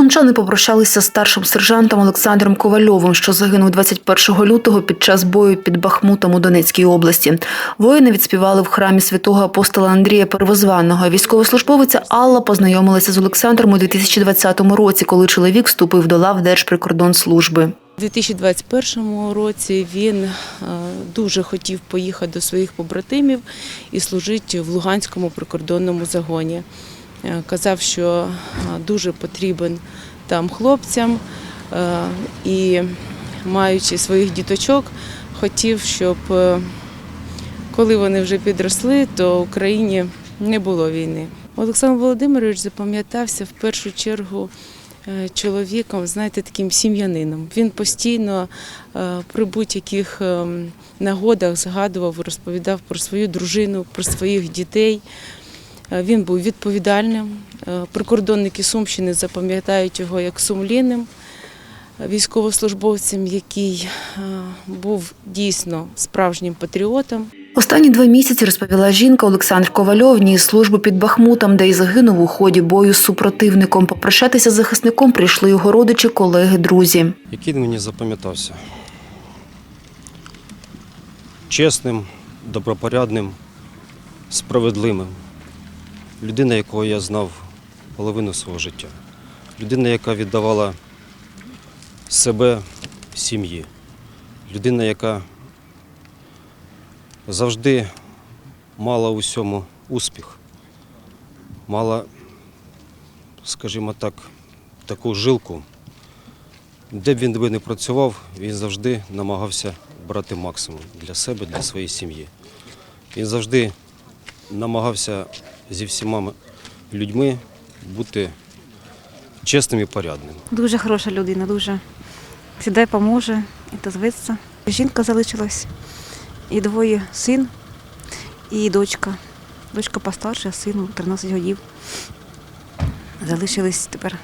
Сумчани попрощалися з старшим сержантом Олександром Ковальовим, що загинув 21 лютого під час бою під Бахмутом у Донецькій області. Воїни відспівали в храмі святого апостола Андрія Первозваного. Військовослужбовиця Алла познайомилася з Олександром у 2020 році, коли чоловік вступив до лав Держприкордонслужби. У 2021 році він е, дуже хотів поїхати до своїх побратимів і служити в Луганському прикордонному загоні. Е, Казав, що е, дуже потрібен там хлопцям е, і, маючи своїх діточок, хотів, щоб коли вони вже підросли, то в Україні не було війни. Олександр Володимирович запам'ятався в першу чергу чоловіком, знаєте, таким сім'янином. Він постійно при будь-яких ем, нагодах згадував, розповідав про свою дружину, про своїх дітей. Е, Він був відповідальним. Е, Прикордонники Сумщини запам'ятають його як сумлінним е, військовослужбовцем, який був дійсно справжнім патріотом. Останні два місяці розповіла жінка Олександр Ковальов ніс службу під Бахмутом, де й загинув у ході бою з супротивником. Попрощатися з захисником прийшли його родичі, колеги, друзі. Який мені запам'ятався? Чесним, добропорядним, справедливим. Людина, якого я знав половину свого життя. Людина, яка віддавала себе сім'ї. Людина, яка завжди мала у всьому успіх, мала, скажімо так, таку жилку, де б він би не працював, він завжди намагався брати максимум для себе, для своєї сім'ї. Він завжди намагався зі всіма людьми бути чесним і порядним. Дуже хороша людина, дуже. Завжди поможе і дозвиться. Жінка залишилась, і двоє син і дочка. Дочка постарша, сину 13 років. Залишились тепер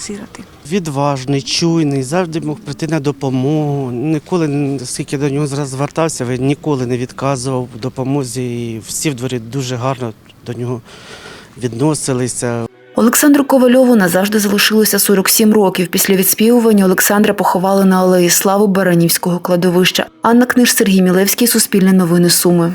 сироти. відважний, чуйний, завжди мог прийти на допомогу. Ніколи, скільки до нього зараз звертався, він ніколи не відказував в допомозі. І всі в дворі дуже гарно до нього відносилися. Олександру Ковальову назавжди залишилося 47 років. Після відспівування Олександра поховали на алеї Слави Баранівського кладовища. Анна Книж, Сергій Мілевський, Суспільне новини Суми.